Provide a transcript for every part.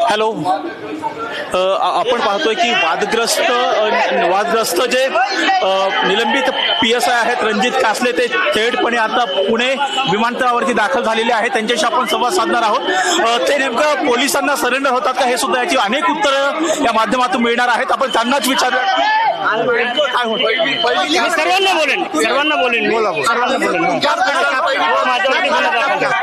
Hello. आपण पाहतोय की वादग्रस्त वादग्रस्त जे निलंबित पी एस आय आहेत रणजित कासले ते थेटपणे आता पुणे विमानतळावरती दाखल झालेले आहेत. त्यांच्याशी आपण संवाद साधणार आहोत. ते नेमकं पोलिसांना सरेंडर होतात का? हे सुद्धा याची अनेक उत्तरं या माध्यमातून मिळणार आहेत. आपण त्यांनाच मी सर्वांना बोलेन. सर्वांना बोलेन. हो, माझ्यावरती गुन्हा दाखल करा.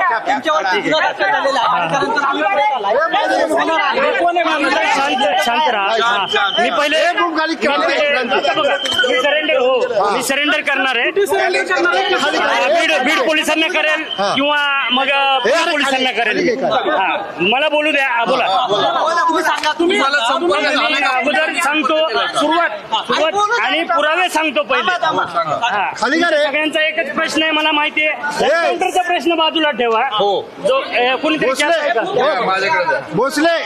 शांत हा. मी पहिले मी सरेंडर हो मी सरेंडर करणार आहे. हा, बीड बीड पोलिसांना करेल किंवा मग पोलिसांना करेल. हा. मला बोलू द्या. हा, बोला. मी अगोदर सांगतो सुरुवात सुरुवात. आणि पुरावे सांगतो पहिले. हा. खाली का रे? सगळ्यांचा एकच प्रश्न आहे मला माहिती आहे. प्रश्न बाजूला ठेवा. जो अ, कोणीतरी भोसले.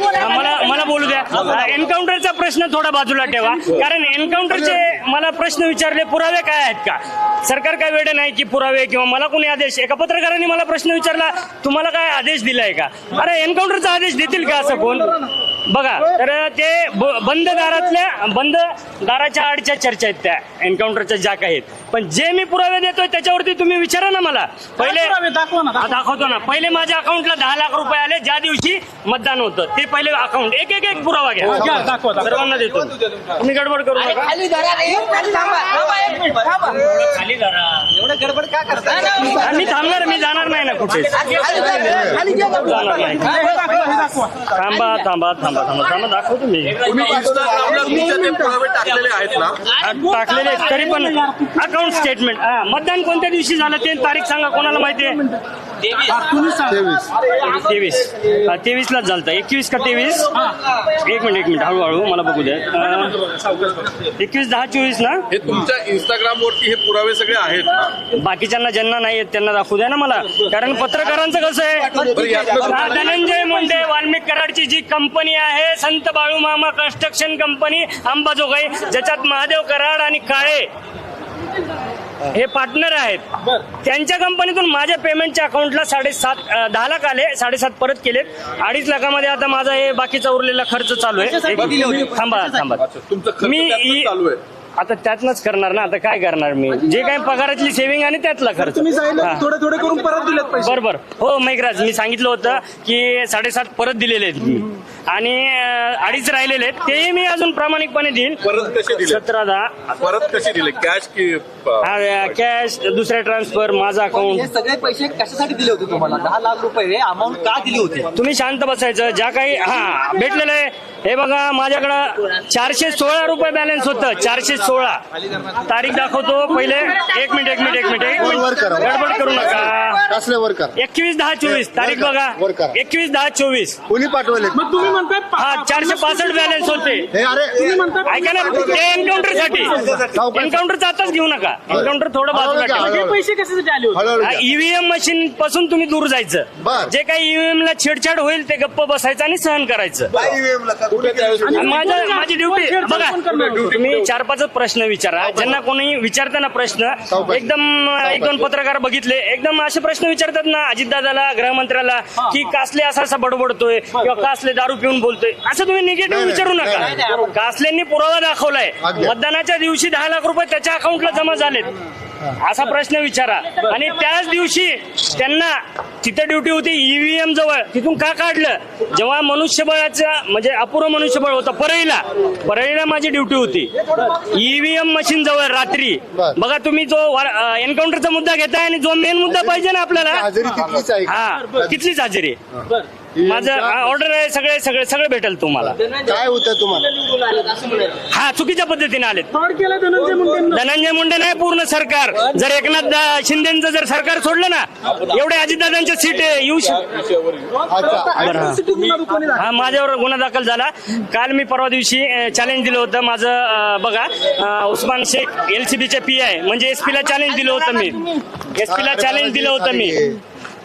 मला मला बोलू द्या. एन्काउंटरचा प्रश्न थोडा बाजूला ठेवा. कारण एन्काउंटरचे मला प्रश्न विचारले पुरावे काय आहेत का? सरकार काय वेळ नाही की पुरावे किंवा मला कोणी आदेश? एका पत्रकाराने मला प्रश्न विचारला तुम्हाला काय आदेश दिलाय का? अरे एन्काउंटरचा आदेश देतील का असं कोण? बघा तर ते ब- बंद दारातल्या बंद दाराच्या आडच्या चर्चा आहेत त्या एन्काउंटरच्या ज्या काही आहेत. पण जे मी पुरावे देतोय त्याच्यावरती तुम्ही विचारा ना मला. पहिले हा, दाखवतो ना. पहिले माझ्या अकाउंटला दहा लाख रुपये आले ज्या दिवशी मतदान होतं. ते पहिले अकाउंट एक एक एक पुरावा घ्या. सर्वांना देतो. तुम्ही गडबड करू नका. खाली धरा रे. खाली थांबा थांबा एक मिनिट. थांबा. खाली धरा. एवढं गडबड का करता मी थांबणार मी जाणार नाही ना कुठे. नाही. थांबा थांबा. थांबा थांबा थांबा दाखवतो मी. तुम्ही इंस्टाग्रामला तुमचे ते पुरावे टाकलेले आहेत ना? टाकलेले आहेत. तरी पण अकाउंट स्टेटमेंट हा मतदान कोणत्या दिवशी झालं ते तारीख सांगा कोणाला माहिती आहे? तेवीस. तेवीस. तेवीसलाच झालं एकवीस का तेवीस? एक मिनिट एक मिनिट. हळूहळू मला बघू द्या. एकवीस दहा चोवीस ना? हे तुमच्या इंस्टाग्राम वरती हे पुरावे सगळे आहेत. बाकीच्यांना ज्यांना नाही आहेत त्यांना दाखवू द्या ना मला. कारण पत्रकारांचं कसं आहे? धनंजय मुंडे वाल्मिक कराडची जी कंपनी आहे संत बाळू मामा कन्स्ट्रक्शन कंपनी अंबाजोगाई ज्याच्यात महादेव कराड आणि काळे. हे. पार्टनर आहेत. त्यांच्या कंपनीतून माझ्या पेमेंटच्या अकाउंटला साडेसात दहा लाख आले. साडेसात परत केलेत. अडीच लाखामध्ये आता माझा हे बाकीचा उरलेला खर्च चालू आहे. एक- थांबा थांबा. मी आता त्यातनच करणार ना? आता काय करणार मी? जे काही पगारातली सेव्हिंग आणि त्यातला खर्च. हा. थोडे थोडे करून परत दिलेत पैसे. बरोबर हो मेघराज मी सांगितलं होतं की साडेसात परत दिलेले आहेत मी. आणि अडीच राहिलेले आहेत. तेही मी अजून प्रामाणिकपणे देईन परत कसे दिले? सतरा दहा परत कसे दिले? कॅश की कॅश दुसऱ्या ट्रान्सफर माझा हे अकाउंट सगळे पैसे कशासाठी दिले होते तुम्हाला? दहा लाख रुपये हे अमाऊंट का दिली होती? तुम्ही शांत बसायचं. ज्या काही हा भेटलेलं आहे. हे बघा माझ्याकडं चारशे सोळा रुपये बॅलन्स होतं. चारशे सोळा. तारीख दाखवतो पहिले. एक मिनिट एक मिनिट एक मिनिट एक मिनिट. करा. गडबड करू नका. कसले वर कर? एकवीस दहा चोवीस. तारीख बघा. एकवीस दहा चोवीस. कोणी पाठवले? मग तुम्ही म्हणताय हा चारशे पासष्ट बॅलन्स होते. हे अरे ऐका ना ते एन्काउंटरसाठी. एन्काउंटरचं आताच घेऊ नका. एन्काउंटर थोडं बाजूला ठेवा. हे पैसे कशासाठी आले होते? हळूहळू घ्या. ईव्हीएम मशीन पासून तुम्ही दूर जायचं. बर. जे काही ईव्हीएम ला छेडछाड होईल ते गप्प बसायचं आणि सहन करायचं. आणि माझं माझी ड्युटी बघा तुम्ही चार पाच प्रश्न विचारा. ज्यांना कोणी विचारताना प्रश्न एकदम एक दोन पत्रकार बघितले एकदम असे प्रश्न विचारतात ना अजितदादाला गृहमंत्र्याला की कासले असा असा बडबडतोय किंवा कासले दारू पिऊन बोलतोय. असं तुम्ही निगेटिव्ह नाही, विचारू नाही, नका. कासलेंनी पुरावा दाखवलाय. अगदी. मतदानाच्या दिवशी दहा लाख रुपये त्याच्या अकाउंटला जमा झालेत. असा प्रश्न विचारा. आणि त्याच दिवशी त्यांना तिथे ड्युटी होती ईव्हीएम जवळ. तिथून का काढलं? जेव्हा मनुष्यबळाचं म्हणजे अपुरं मनुष्यबळ होतं परळीला. परळीला माझी ड्युटी होती. ईव्हीएम मशीन जवळ रात्री. बर. बघा तुम्ही जो एन्काउंटरचा मुद्दा घेताय आणि जो मेन मुद्दा पाहिजे ना आपल्याला. हजेरी तिथलीच आहे हा तिथलीच हजेरी. माझं ऑर्डर आहे सगळे सगळे सगळे भेटेल तुम्हाला. काय होतं तुम्हाला? हा चुकीच्या पद्धतीने आलेत. धनंजय मुंडे धनंजय मुंडे नाही पूर्ण सरकार. जर एकनाथ दा- शिंदेचं जर सरकार सोडलं ना एवढे अजितदादांच्या सीट येऊ शक अच्छा हा माझ्यावर गुन्हा दाखल झाला. काल मी परवा दिवशी चॅलेंज दिलं होतं. माझं अं, बघा अं, उस्मान शेख एल सी बीचे पी आय म्हणजे एसपी ला चॅलेंज दिलं होतं मी. एसपी ला चॅलेंज दिलं होतं मी.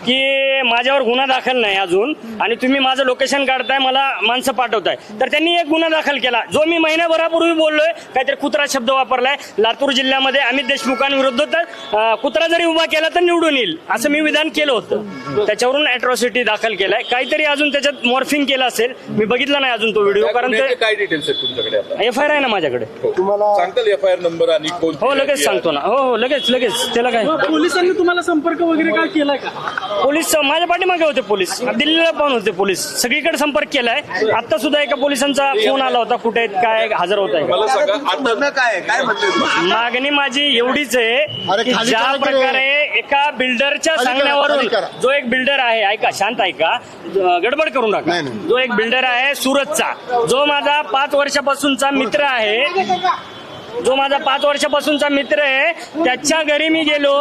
की माझ्यावर गुन्हा दाखल नाही अजून आणि तुम्ही माझं लोकेशन काढताय मला माणसं पाठवताय. तर त्यांनी एक गुन्हा दाखल केला. जो मी महिन्याभरापूर्वी बोललोय काहीतरी कुत्रा शब्द वापरलाय. लातूर जिल्ह्यामध्ये अमित देशमुखांविरुद्ध तर कुत्रा जरी उभा केला तर निवडून येईल असं मी विधान केलं होतं. त्याच्यावरून अॅट्रॉसिटी दाखल केलाय. काहीतरी अजून त्याच्यात मॉर्फिंग केलं असेल. मी बघितला नाही अजून तो व्हिडिओ कारण काय डिटेल्स आहेत तुमच्याकडे एफ आय आर आहे ना माझ्याकडे. तुम्हाला सांगताल एफ आय आर नंबर आणि कोण हो लगेच सांगतो ना. हो हो लगेच लगेच. त्याला काय? पोलिसांनी तुम्हाला संपर्क वगैरे काय केलाय का? पोलीस माझ्या पाठीमागे होते पोलीस दिल्लीला पण होते पोलीस सगळीकडे संपर्क केलाय आता सुद्धा एका पोलिसांचा फोन आला होता कुठे आहेत, काय हजर होत आहे का मला सांगा आता म्हणणं काय आहे? काय म्हणतोय मागणी माझी एवढीच आहे अरे की खाली ज्या करा. प्रकारे एका बिल्डरच्या खाली करा, सांगण्यावरून खाली करा. जो एक बिल्डर आहे ऐका शांत ऐका गडबड करू नका नाही, नाही. जो एक बिल्डर आहे सुरतचा जो माझा पाच वर्षापासूनचा मित्र आहे जो माझा पाच वर्षापासूनचा मित्र आहे त्याच्या घरी मी गेलो.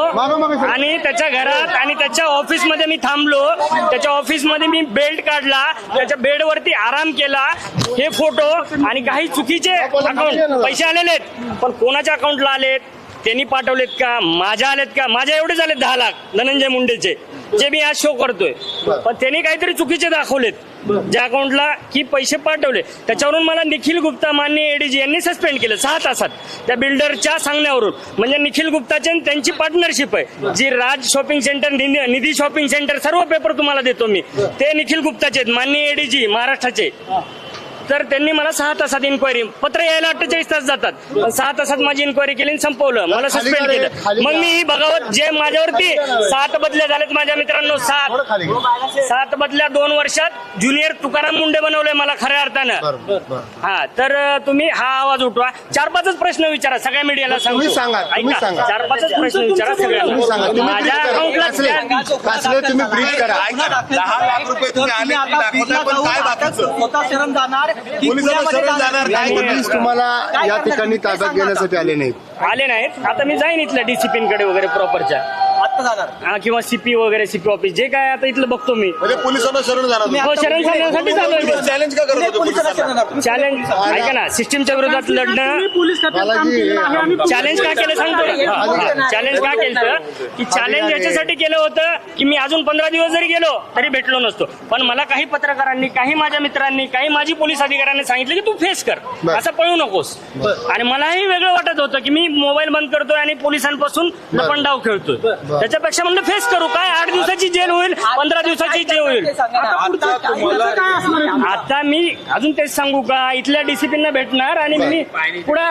आणि त्याच्या घरात आणि त्याच्या ऑफिसमध्ये मी थांबलो. त्याच्या ऑफिसमध्ये मी बेल्ट काढला. त्याच्या बेडवरती आराम केला. हे फोटो आणि काही चुकीचे अकाउंट पैसे आलेले आहेत. पण कोणाच्या अकाउंटला आलेत? त्यांनी पाठवलेत का? माझ्या आलेत का? माझ्या एवढे झालेत दहा लाख धनंजय मुंडेचे जे मी आज शो करतोय. पण त्यांनी काहीतरी चुकीचे दाखवलेत. ज्या अकाउंटला की पैसे पाठवले त्याच्यावरून मला निखिल गुप्ता मान्य एडीजी यांनी सस्पेंड केलं सहा तासात. त्या बिल्डरच्या सांगण्यावरून. म्हणजे निखिल गुप्ताची आणि त्यांची पार्टनरशिप आहे. जी Raj shopping centre Nidhi Nidhi shopping centre सर्व पेपर तुम्हाला देतो मी. ते निखिल गुप्ताचे आहेत. मान्य एडीजी महाराष्ट्राचे. तर त्यांनी मला सहा तासात इन्क्वायरी पत्र यायला अठ्ठेचाळीस तास जातात. पण सहा तासात माझी इन्क्वायरी केली आणि संपवलं. मला सस्पेंड केलं. मग. मी ही बघावत जे माझ्यावरती सात बदल्या झालेत माझ्या मित्रांनो सात. सात बदल्या दोन वर्षात ज्युनियर तुकाराम मुंडे बनवले मला खऱ्या अर्थानं. हा तर तुम्ही हा आवाज उठवा. चार पाचच प्रश्न विचारा सगळ्या मीडियाला सांगा, सांगा. चार पाचच प्रश्न विचारा सगळ्या तुम्ही माझ्या ब्रीफ करा. अकाउंटला तुम्ही ब्रीफ करा? दहा लाख रुपये तुम्ही आले जाऊन आता स्वतः शरण जाणार की पुण्यामध्ये जाणार काय पोलीस तुम्हाला या ठिकाणी ताब्यात घेण्यासाठी आले नाहीत. आले नाहीत. आता मी जाईन इथल्या डिसिप्लिनकडे वगैरे प्रॉपरच्या जाणार. हा, किंवा सीपी वगैरे सीपी ऑफिस जे काय आता इथलं बघतो मी. म्हणजे पोलिसांना शरण जाणार हो शरण सांगण्यासाठी चालू चॅलेंज का पुणे पोलिसांना शरण जाणार. चॅलेंज ऐका ना सिस्टीमच्या विरोधात लढणं पोलीस खात्यात काम बालाजी, केलेलं आहे आम्ही चॅलेंज का केलं? सांगतो चॅलेंज का केलं? की चॅलेंज याच्यासाठी केलं होतं की मी अजून पंधरा दिवस जरी गेलो तरी भेटलो नसतो. पण मला काही पत्रकारांनी काही माझ्या मित्रांनी काही माझी पोलीस अधिकाऱ्यांनी सांगितलं की तू फेस कर. बर. असं पळू नकोस. आणि मलाही वेगळं वाटत होतं की मी मोबाईल बंद करतोय आणि पोलिसांपासून लपंडाव खेळतोय. त्याच्यापेक्षा म्हणलं फेस करू. काय आठ दिवसाची जेल होईल पंधरा दिवसाची जेल होईल. आता पुढचं काय असणार आहे? आता मी अजून तेच सांगू का? इथल्या डिसिप्लिनला भेटणार आणि मी पुढे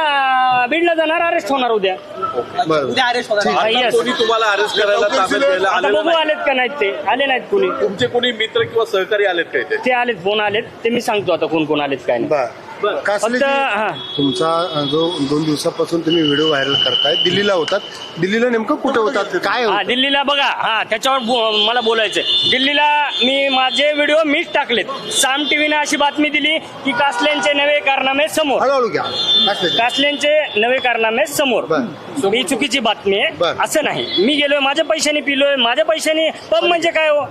बीडला जाणार अरेस्ट होणार उद्या. हा. कोणी तुम्हाला अरेस्ट करायला ताब्यात घ्यायला आता आलेलं बघू नाही? आलेत का नाहीत ते? आले नाहीत कोणी. तुमचे कोणी मित्र किंवा सहकारी आलेत काय ते ते आलेत फोन आलेत? ते मी सांगतो आता कोण कोण आलेत काय नाही. बरं. कासले फक्त हा. तुमचा जो दोन दिवसापासून तुम्ही व्हिडिओ व्हायरल करताय दिल्लीला होतात. दिल्लीला नेमकं कुठे होतात? काय हा होतं? दिल्लीला बघा हा त्याच्यावर बो- मला बोलायचंय. दिल्लीला मी माझे व्हिडिओ मीच टाकलेत. साम टीव्हीने अशी बातमी दिली की कासल्यांचे नवे कारनामे समोर. हळूहळू घ्या. कासले कासल्यांचे नवे कारनामे समोर. बर. ही चुकीची बातमी बर. आहे असं नाही. मी गेलोय माझ्या पैशाने पिलोय. माझ्या पैशाने पब म्हणजे काय हो?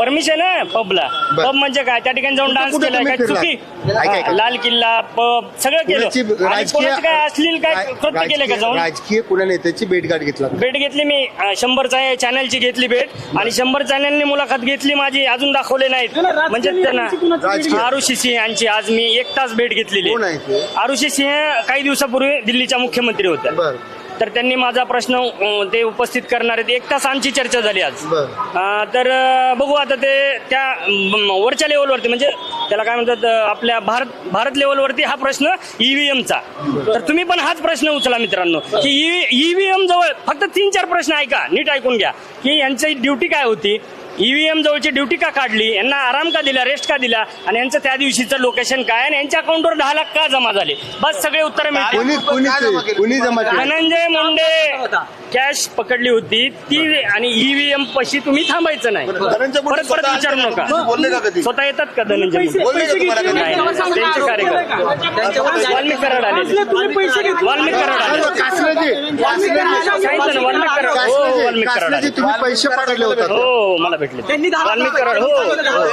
परमिशन आहे पबला. बर. पब म्हणजे काय? त्या ठिकाणी जाऊन डान्स कुठे केलाय तुम्ही काय? फिरला? चुकी? ऐका, ऐका. लाल किल्ला. पब सगळं केलं. आणि राजकीय कोणाचं काय अश्लील काय कृत्य केलं का जाऊन? राजकीय पुण्या नेत्याची भेटगाठ घेतला. भेट घेतली मी. अं, शंभरचा चॅनलची घेतली भेट. आणि शंभर चॅनलनी मुलाखत घेतली माझी अजून दाखवले नाहीत. नाही, नाही, म्हणजे राजकीय- भेट आरुषी सिंह यांची आज मी एक तास भेट घेतलेली. कोण आहे ते? आरुषी सिंह काही दिवसापूर्वी दिल्लीच्या मुख्यमंत्री होत्या. बर. तर त्यांनी माझा प्रश्न अं, ते उपस्थित करणार आहेत. एक तास आमची चर्चा झाली आज. बर. अं, तर अं, बघू आता ते त्या अं, वरच्या लेवलवरती म्हणजे त्याला काय म्हणतात अं, आपल्या भारत भारत लेवलवरती हा प्रश्न ईव्हीएमचा तर तुम्ही पण हाच प्रश्न उचला मित्रांनो की ईव्हीएम जवळ फक्त तीन चार प्रश्न ऐका नीट ऐकून घ्या की यांची ड्युटी काय होती? ईव्हीएम जवळची ड्युटी का काढली? यांना आराम का दिला? रेस्ट का दिला? आणि यांचं त्या दिवशीचं लोकेशन काय? आणि यांच्या अकाउंटवर दहा लाख का जमा झाले? बस सगळे उत्तर मिळतील. कोणी कोणी कुणी जमा केलं धनंजय मुंडे! कॅश पकडली होती ती आणि ईव्हीएम पशी तुम्ही थांबायचं नाही धनंजय मुंडे परत परत स्वतः विचारू नका का? बोलले का कधी? स्वतः येतात का धनंजय पैसे मुंडे बोलले का पैसे तुम्हाला घेतले कधी? नाही, नाही, त्यांचे कार्यकर्ते वाल्मिक कराड आले कासले, तुम्ही पैसे घेतले वाल्मिक कराड आले कासलेजी सांगितलं ना वाल्मिक कराड हो वाल्मिक कराड कासलेजी तुम्ही पैसे पकडले होतात हो मला भेटले वाल्मिक कराड हो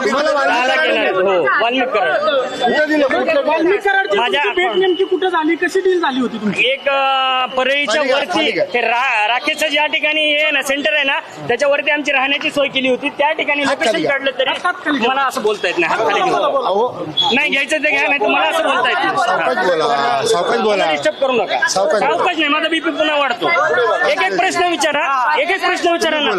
तुम्हाला येणार आहेत. हो वाल्मिक कराड कुठे दिलं कुठलं वाल्मिक कराडची माझ्या- तुमची भेट नेमकी कुठे झाली कशी डील झाली होती तुमची एक अं, परळीच्या खाली वरती. ते रा- राकेशचं ज्या ठिकाणी हे आहे ना सेंटर आहे ना त्याच्यावरती आमची राहण्याची सोय केली होती. त्या ठिकाणी लोकेशन. काढलं तरी. मला असं बोलता येत नाही. हात खाली घेऊन. अहो नाही घ्यायचं ते घ्या नाही तर मला असं बोलता येत सावकाश नाही बोला सावकाश बोला. डिस्टर्ब करू नका. सावकाश बोला. सावकाश नाही माझा बीपी पुन्हा वाढतो. एक एक प्रश्न विचारा. एक एक प्रश्न विचारा ना.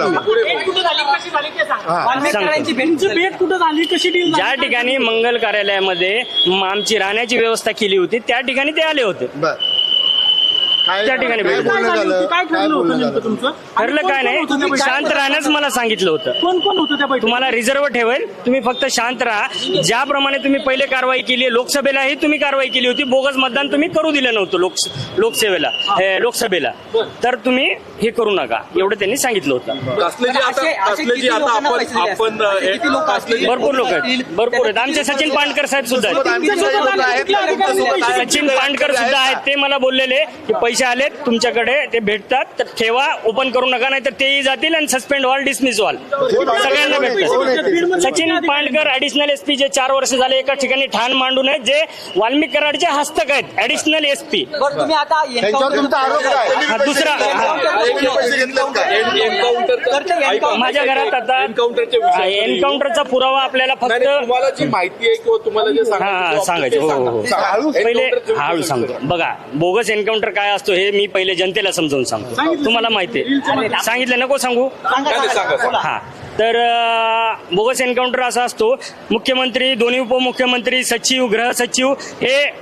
वाल्मिक सांगतो. कराडांची भेट तुमची भेट कुठे झाली? कशी डील ज्या ठिकाणी मंगल कार्यालयामध्ये म- आमची राहण्याची व्यवस्था केली होती त्या ठिकाणी ते आले होते. बर. काय त्या ठिकाणी काय भेट. काय बोलणं झाली? होती? झालं काय काय ठरलं होतं बोलणं नेमकं झालं? तुमचं? आणि ठरलं कोण काय कोण होतं त्या नाही बैठकीत? शांत राहण्यास मला सांगितलं होतं. कोण कोण होतं त्या बैठकीत? तुम्हाला रिझर्व ठेवेल. तुम्ही फक्त शांत राहा. ज्याप्रमाणे तुम्ही पहिले कारवाई केली आहे लोकसभेलाही तुम्ही कारवाई केली होती. बोगस मतदान तुम्ही करू दिलं नव्हतं लोक लोकसेवेला. हे, लोकसभेला. तर तुम्ही हे करू नका. एवढं त्यांनी सांगितलं होतं. कासलेजी आता असे- असे कासलेजी किती आता लोकांना आपण पैसे दिले असतील? आपण असे किती लोक असतील? भरपूर लोक आहेत. भरपूर आहेत. आमचे सचिन पांडकर साहेब सुद्धा आहेत. तुमच्यासोबत? सचिन पांडकर सुद्धा आहेत. ते मला बोललेले की पैसे आलेत तुमच्याकडे ते भेटतात तर ठेवा ओपन करू नका नाही तर तेही जातील आणि सस्पेंड व्हाल डिसमिस व्हाल सगळ्यांना भेटतात सचिन पांडकर ऍडिशनल एसपी जे चार वर्ष झाले एका ठिकाणी ठाण मांडून आहेत जे वाल्मिक कराडचे हस्तक आहेत ऍडिशनल एसपी बरं तुम्ही आता त्यांच्यावर तुमचा आरोप काय? दुसरा माझ्या घरात आता एन्काउंटरचा पुरावा आपल्याला फक्त नाही, तुम्हाला जी माहिती आहे किंवा तुम्हाला जे सांगायचं सांगायचं. हो हो हो. हळू पहिले हळू सांगतो. बघा बोगस एन्काउंटर काय असतो हे मी पहिले जनतेला समजावून सांगतो. तुम्हाला माहिती आहे. सांगितलं नको सांगू. हा. तर बोगस एन्काउंटर असा असतो. मुख्यमंत्री दोन्ही उपमुख्यमंत्री सचिव गृह सचिव हे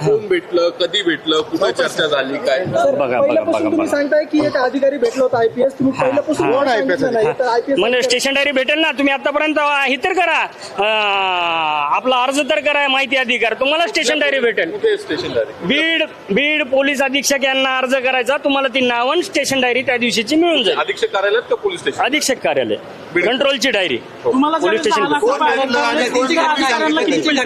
कोण भेटलं कधी भेटलं कुठे चर्चा झाली काय? बघा बघा बघा तुम्ही बघा. सांगताय की एक अधिकारी भेटला होता आयपीएस तुम्ही पहिल्यापासून हा. कोण सांगितलं नाही तर आयपीएस म्हणजे स्टेशन डायरी भेटेल ना तुम्ही आतापर्यंत हे तर करा. अं, आपला अर्ज तर करा माहिती अधिकार. तुम्हाला स्टेशन डायरी भेटेल. कुठे station direct Beed Beed police अधीक्षक यांना अर्ज करायचा. तुम्हाला ती नावन स्टेशन डायरी त्या दिवशीची मिळून जाईल. अधीक्षक कार्यालयात का पोलीस स्टेशन अधीक्षक कार्यालय. कंट्रोलची डायरी. तुम्हाला पोलीस स्टेशन?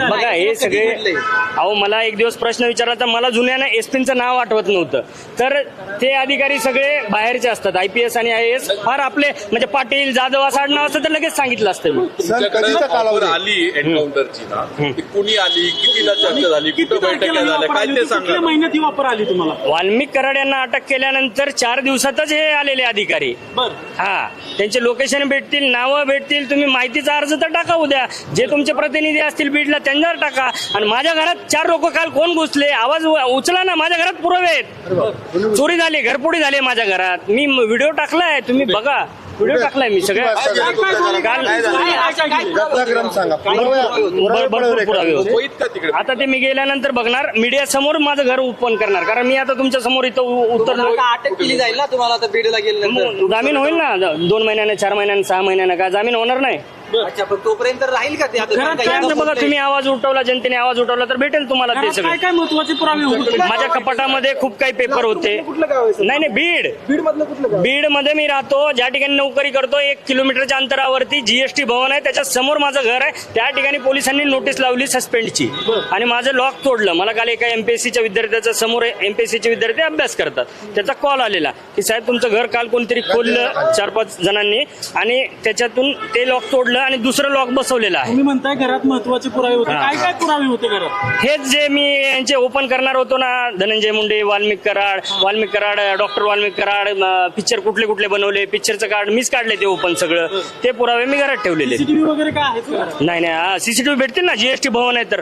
बघा हे सगळे अहो मला एक दिवस प्रश्न विचारला तर मला जुन्यानं एसपीचं नाव आठवत नव्हतं. तर ते अधिकारी सगळे बाहेरचे असतात आय पी एस आणि आय एस फार आपले म्हणजे पाटील जाधव असं आडनाव असतं तर लगेच सांगितलं असतं मी. आली एन्काउंटरची ना? कुणी आली कितीला चर्चा झाली कुठं बैठका झाल्या काय ते? सांगा महिन्यात ही ऑफर आली तुम्हाला? वाल्मिक कराड यांना अटक केल्यानंतर चार दिवसातच हे आलेले अधिकारी. बर. हा त्यांचे लोकेशन भेटतील नावं भेटतील तुम्ही माहितीचा अर्ज तर टाका उद्या. जे तुमचे प्रतिनिधी असतील बीडला त्यांच्यावर टाका. आणि माझ्या घरात चार लोक काल कोण घुसले? आवाज उचला ना माझ्या घरात पुरावे आहेत. चोरी झाली घरपोडी झाली माझ्या घरात. मी व्हिडिओ टाकलाय तुम्ही बघा. व्हिडिओ टाकलाय मी सगळ्या? काल? घटनाक्रम सांगा. पुरावे- भर- पुरावे होते होईत का तिकडे. आता ते मी गेल्यानंतर बघणार. मीडिया समोर माझं घर ओपन करणार. कारण मी आता तुमच्यासमोर इथं उ- उतरलो आता अटक केली जाईल ना तुम्हाला आता बीडला गेल्यानंतर? मग जामीन होईल ना? दोन महिन्याने चार महिन्याने सहा महिन्याने का? जामीन होणार नाही. अच्छा पण तोपर्यंत राहील का ते आता घरात काही काय आता बघा बोलतंय. तुम्ही आवाज उठवला जनतेने आवाज उठवला तर भेटेल तुम्हाला ते घरात काय सगळे. काय महत्त्वाचे पुरावे होते? माझ्या कपाटामध्ये खूप काही पेपर होते. कुठलं गाव आहे सर? नाही नाही बीड. बीड मधलं कुठलं गाव बीडमध्ये मी राहतो ज्या ठिकाणी नोकरी करतो एक किलोमीटरच्या अंतरावरती जीएसटी भवन आहे त्याच्यासमोर माझं घर आहे. त्या ठिकाणी पोलिसांनी नोटीस लावली सस्पेंडची. आणि माझं लॉक तोडलं. मला काल एका एमपीएससीच्या विद्यार्थ्याच्या समोर एमपीएससीचे विद्यार्थी अभ्यास करतात. त्याचा कॉल आलेला. की साहेब तुमचं घर काल कोणतरी खोललं चार पाच जणांनी. आणि त्याच्यातून ते लॉक तोडलं. तोडलं आणि दुसरं लॉक बसवलेलं आहे. तुम्ही म्हणताय घरात महत्त्वाचे पुरावे होते. काय काय पुरावे होते घरात? हेच जे मी यांचे ओपन करणार होतो ना धनंजय मुंडे वाल्मिक कराड वाल्मिक कराड डॉक्टर वाल्मिक कराड पिक्चर कुठले कुठले बनवले पिक्चरचं कार्ड मीच काढले ते ओपन सगळं. ते पुरावे मी घरात ठेवलेले. सीसीटीव्ही वगैरे काय आहेत का घरात? नाही नाही सीसीटीव्ही भेटतील ना जीएसटी भवन आहे तर.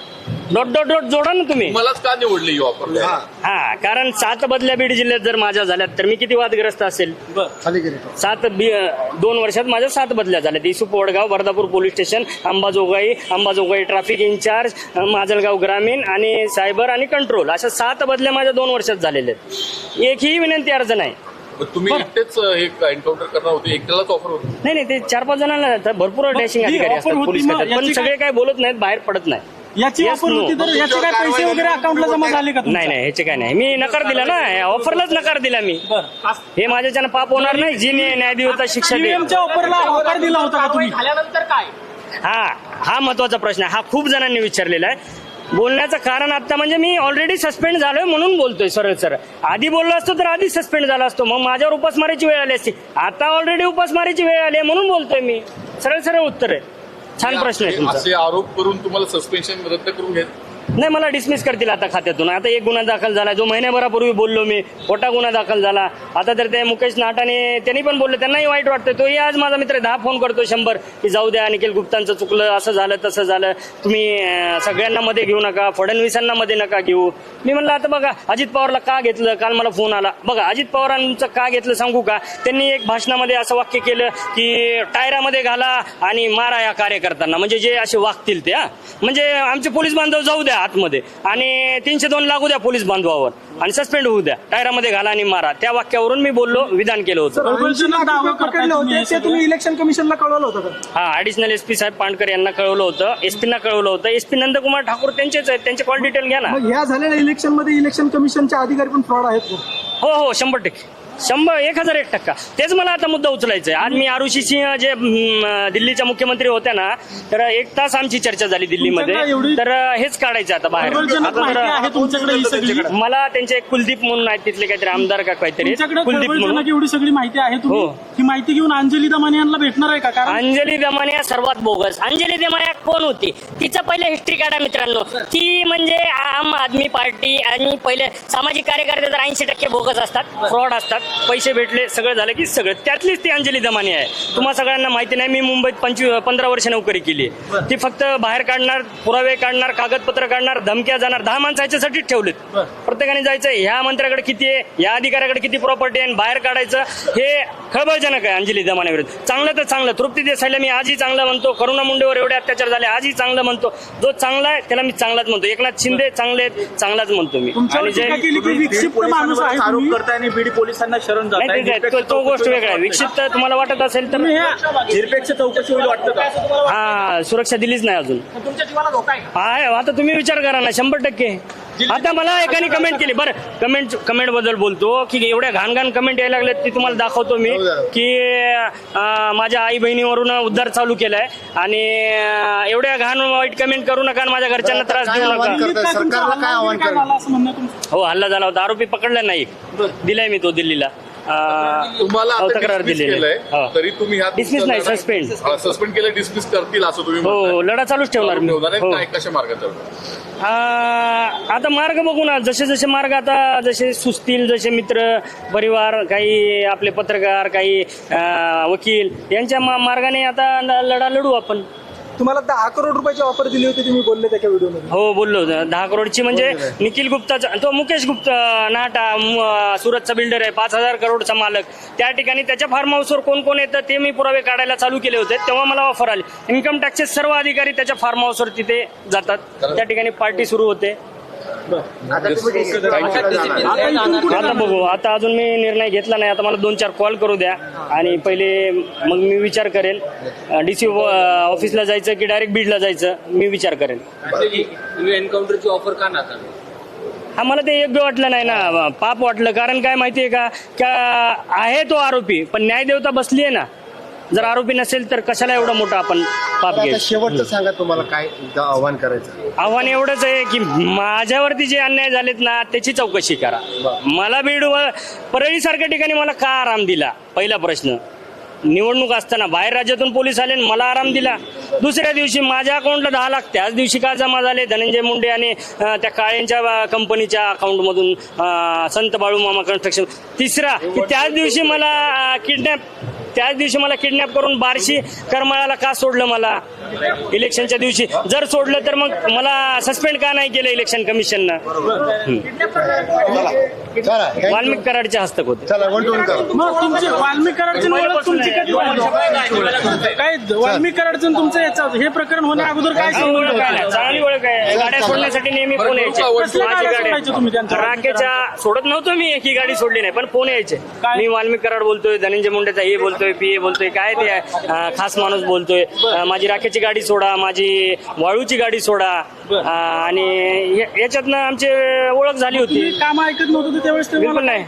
डॉट डॉट डॉट जोडा ना तुम्ही. मलाच का निवडली ही ऑफर हा. कारण सात बदल्या बीड जिल्ह्यात जर माझ्या झाल्यात तर मी किती वादग्रस्त असेल? सात बी- दोन वर्षात माझ्या सात बदल्या झाल्या Isup Vadgaon Wardhapur police station Ambajogai Ambajogai traffic incharge Majalgaon ग्रामीण आणि सायबर आणि कंट्रोल अशा सात बदल्या माझ्या दोन वर्षात झालेल्या आहेत. एकही विनंती अर्ज नाही. तुम्ही एकटेच हे एन्काउंटर करणार होते? एकट्यालाच ऑफर होती. नाही नाही ते चार पाच जणांना जातात. भरपूर डॅशिंग ही अधिकारी offer असतात होती पोलीस मग खात्यात पण याची सगळे काय बोलत नाहीत बाहेर पडत नाही याची Yes, ऑफर no. होती तर याचे काय पैसे वगैरे अकाउंटला जमा झाले का? नाही नाही ह्याचे काय नाही. मी नकार दिला ना. ऑफरलाच नकार दिला मी. बरं. हे माझ्याच्यानं पाप होणार नाही. जी न्यायदेवता शिक्षा दे ईव्हीएमच्या ऑफरला होकार दिला होता का तुम्ही? हा हा महत्त्वाचा प्रश्न आहे. हा खूप जणांनी विचारलेला आहे. बोलण्याचं कारण आता म्हणजे मी ऑलरेडी सस्पेंड झालोय म्हणून बोलतोय सरळ सरळ. आधी बोललो असतो तर आधी सस्पेंड झाला असतो. मग माझ्यावर उपासमारीची वेळ आली असती. आता ऑलरेडी उपासमारीची वेळ आली आहे म्हणून बोलतोय मी. सरळ सरळ उत्तर आहे. छान प्रश्न आहे तुमचा. असे आरोप करून तुम्हाला सस्पेन्शन रद्द करून घेत नाही मला डिसमिस करतील आता खात्यातून. आता एक गुन्हा दाखल झाला जो महिन्याभरापूर्वी बोललो मी. मोठा गुन्हा दाखल झाला. आता तर ते मुकेश नाटाने त्यांनी पण बोलले त्यांनाही वाईट वाटतं तोही आज माझा मित्र दहा फोन करतो शंभर. की जाऊ द्या निखिल गुप्तांचं चुकलं असं झालं तसं झालं. तुम्ही सगळ्यांना मध्ये घेऊ नका फडणवीसांना मध्ये नका घेऊ. मी म्हणलं आता बघा अजित पवारला का घेतलं? काल मला फोन आला. बघा अजित पवारांचं का घेतलं सांगू का? त्यांनी एक भाषणामध्ये असं वाक्य केलं की टायरामध्ये घाला आणि मारा या कार्यकर्त्यांना. म्हणजे जे असे वागतील ते हा. म्हणजे आमचे पोलीस बांधव जाऊ द्या. आतमध्ये. आणि तीनशे दोन लागू द्या पोलीस बांधवावर. आणि सस्पेंड होऊ द्या. टायरामध्ये घाला आणि मारा. त्या वाक्यावरून मी बोललो विधान केलं होतं. पकडले तुम्ही होते. हे ते सगळं. तुम्ही इलेक्शन कमिशनला कळवलं होतं का हा ऍडिशनल एसपी साहेब पांडकर यांना कळवलं होतं. एसपीना कळवलं होतं. एसपी नंदकुमार ठाकूर त्यांचेच आहेत. त्यांचे कॉल डिटेल घ्या ना. मग ह्या झालेल्या इलेक्शनमध्ये इलेक्शन कमिशनचे अधिकारी पण फ्रॉड आहेत का हो हो शंभर टक्के. शंभर एक हजार एक टक्का. तेच मला आता मुद्दा उचलायचा आहे आज मी आरुषी सिंह जे दिल्लीच्या मुख्यमंत्री होत्या ना तर एक तास आमची चर्चा झाली दिल्लीमध्ये. तुमच्याकडे एवढी- तर हेच काढायचं आता बाहेर. प्रबलजनक आता माहिती आहे तर तुमच्याकडे ही सगळी. मला त्यांचे एक कुलदीप म्हणून आहेत तिथले काहीतरी आमदार का काहीतरी. तुमच्याकडे कुलदीप म्हणून. एवढी सगळी माहिती आहे तुम्ही? हो. ही माहिती घेऊन अंजली दमाने यांना भेटणार आहे का? कारण अंजली दमानिया सर्वात बोगस. अंजली दमानिया कोण होती? तिचं पहिले हिस्ट्री काढा मित्रांनो. ती म्हणजे आम आदमी पार्टी आणि पहिले सामाजिक कार्यकर्ते तर ऐंशी टक्के बोगस असतात फ्रॉड असतात. पैसे भेटले सगळं झालं की सगळं. त्यातलीच ती अंजली दमानी आहे. तुम्हा सगळ्यांना माहिती नाही मी मुंबईत पंचवीस पंधरा वर्ष नोकरी केली. ती फक्त बाहेर काढणार पुरावे काढणार कागदपत्र काढणार धमक्या जाणार दहा माणसं ह्याच्यासाठीच ठेवलेत प्रत्येकाने जायचं ह्या मंत्र्याकडे किती आहे या अधिकाऱ्याकडे किती प्रॉपर्टी आहे आणि बाहेर काढायचं हे खळबळजनक आहे अंजली दमाने विरुद्ध. चांगलं तर चांगलं तृप्ती देसाईला मी आजही चांगलं म्हणतो करुणा मुंडेवर एवढे अत्याचार झाले आजही चांगलं म्हणतो. जो चांगला आहे त्याला मी चांगलाच म्हणतो. एकनाथ शिंदे चांगले आहेत, चांगलाच म्हणतो मी. आणि जे आरोप बीड पोलिसांना शरण नाही, ते- ते- तो- तो गोष्ट वेगळा आहे. विक्षिप्त तुम्हाला वाटत असेल तर तुम्ही निरपेक्ष चौकशी होईल वाटतं का? हा सुरक्षा दिलीच नाही अजून. आहे. आता तुम्ही विचार करा ना शंभर टक्के. आता मला एकाने कमेंट केली. बरं कमेंट कमेंटबद्दल बोलतो. की एवढ्या घाण घाण कमेंट यायला लागल्यात ती तुम्हाला दाखवतो मी. की अं, माझ्या आई बहिणीवरून उद्धार चालू केलाय. आणि अं, एवढ्या घाण वाईट कमेंट करू नका आणि माझ्या घरच्यांना त्रास देऊ नका. करताय? सरकारला काय आव्हान करताय? हो हल्ला झाला होता. आरोपी पकडला नाही. दिलाय मी तो दिल्लीला. हो, तक्रार दिलेली. तरी तुम्ही Dismiss नाही, suspend. सस्पेंड केलं डिसमिस करतील असं तुम्ही हो. लढा चालूच ठेवणार मी. हो. काय कशा आ, आता मार्ग बघू ना. जसे जसे मार्ग आता जसे सुचतील जसे मित्र परिवार काही आपले पत्रकार काही वकील यांच्या मार्गाने आता लढा लढू आपण. तुम्हाला दहा करोड रुपयाची ऑफर दिली होती तुम्ही बोलले त्या व्हिडिओमध्ये हो बोललो होतो. दहा करोडची म्हणजे निखिल गुप्ताचा तो मुकेश गुप्ता नाटा म- सुरतचा बिल्डर आहे. पाच हजार करोडचा मालक. त्या ठिकाणी त्याच्या फार्म हाऊसवर कोण कोण येतं ते मी पुरावे काढायला चालू केले होते. तेव्हा मला ऑफर आली. इन्कम टॅक्सचे सर्व अधिकारी त्याच्या फार्म हाऊसवर तिथे जातात. त्या ठिकाणी पार्टी सुरू होते. आता इथून कुठे आता बघू. आता अजून मी निर्णय घेतला नाही. आता मला दोन चार कॉल करू द्या. आणि पहिले मग मी विचार करेल. डी सी ऑफिसला जायचं की डायरेक्ट बीडला जायचं? मी विचार करेल. तुम्ही एन्काउंटरची ऑफर का नाकारली हा मला ते योग्य वाटलं नाही ना. पाप वाटलं. कारण काय माहितीये का? का आहे तो आरोपी पण न्यायदेवता बसली आहे ना. जर आरोपी नसेल तर कशाला एवढा मोठा आपण पाप आता घ्यायचं शेवटचं सांगा तुम्हाला काय एकदा आव्हान करायचं. आव्हान एवढंच आहे की माझ्यावरती जे अन्याय झालेत ना त्याची चौकशी करा. मला बीड परळी सारख्या ठिकाणी मला का आराम दिला? पहिला प्रश्न. निवडणूक असताना बाहेर राज्यातून पोलीस आले आणि मला आराम दिला. दुसऱ्या दिवशी माझ्या अकाउंटला दहा लाख त्याच दिवशी का जमा झाले? धनंजय मुंडे आणि त्या काळ्यांच्या अं, कंपनीच्या अकाउंटमधून संत बाळू मामा कन्स्ट्रक्शन तिसरा की त्याच दिवशी मला किडनॅप त्याच दिवशी मला किडनॅप करून बारशी करमाळ्याला का सोडलं मला? इलेक्शनच्या दिवशी. जर सोडलं तर मग मला सस्पेंड का नाही केलं इलेक्शन कमिशननं. वाल्मिक कराडचे हस्तक होते चला वन टू वन करा. मग तुमची वाल्मिक कराडची काय वाल्मिक कराडचं तुमचं याचं हे प्रकरण होण्या अगोदर काय चांगली ओळख आहे. ना, चांगली ओळख आहे. गाड्या सोडण्यासाठी नेहमी फोन यायचे. कसल्या माझी गाड्या सोडायच्या तुम्ही गाड्या त्यांच्या? राखेच्या सोडत नव्हतो मी एक ही गाडी सोडली नाही पण फोन यायचे. काय? मी वाल्मिक कराड बोलतोय धनंजय मुंडेचा हे बोलतोय पी ए बोलतोय काय ते अं, खास माणूस बोलतोय. अं, माझी राखेची गाडी सोडा माझी वाळूची गाडी सोडा अं, आणि या- याच्यातनं आमची ओळख झाली होती. तुम्ही काम ऐकत नव्हतं तर त्यावेळेस बिलकुल नाही.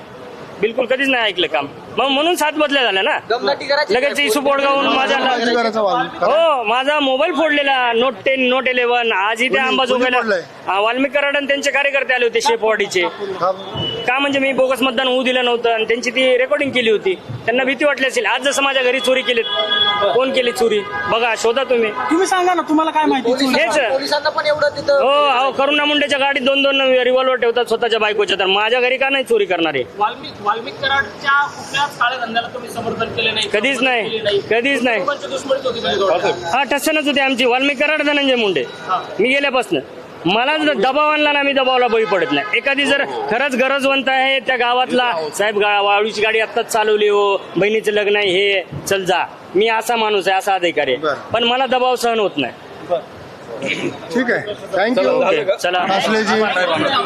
बिलकुल कधीच नाही ऐकलं काम. मग म्हणून सात बदल्या झाल्या ना? लगेच इशू बोडगावून माझ्या हो माझा मोबाईल फोडलेला नोट टेन नोट इलेव्हन आज इथे अंबाजोगाईला? हा, वाल्मिक कराड आणि त्यांचे कार्यकर्ते आले होते शेपवाडीचे. का? का म्हणजे मी बोगस मतदान होऊ दिलं नव्हतं आणि त्यांची ती रेकॉर्डिंग केली होती. त्यांना भीती वाटली असेल. आज जसं माझ्या घरी चोरी केली कोण केली चोरी? बघा शोधा तुम्ही. तुम्ही सांगा ना तुम्हाला काय माहिती? हेच. पोलिसांना पण एवढं तिथं हो अहो करुणा मुंडेच्या गाडीत दोन दोन रिव्हॉल्वर ठेवतात स्वतःच्या बायकोच्या. तर माझ्या घरी का नाही चोरी करणारे? वाल्मिक वाल्मिक कराडच्या कुठल्याच काळ्या धंद्याला तुम्ही समर्थन केले नाही कधीच नाही कधीच नाही. लोकांची दुश्मनीच होती म्हणजे थोडक्यात. हा ठसनच होते आमची. वाल्मिक कराड धनंजय मुंडे. मी गेल्यापासून. मला जर दबाव आणला ना मी दबावला बळी पडत नाही. एखादी जर खरंच गरजवंत आहे त्या गावातला साहेब गा वाळूची गाडी आत्ताच चालवली हो बहिणीचं लग्न आहे हे चल जा. मी असा माणूस आहे असा अधिकारी आहे. बरं. पण मला दबाव सहन होत नाही. ठीक आहे. थँक्यू ओके चला.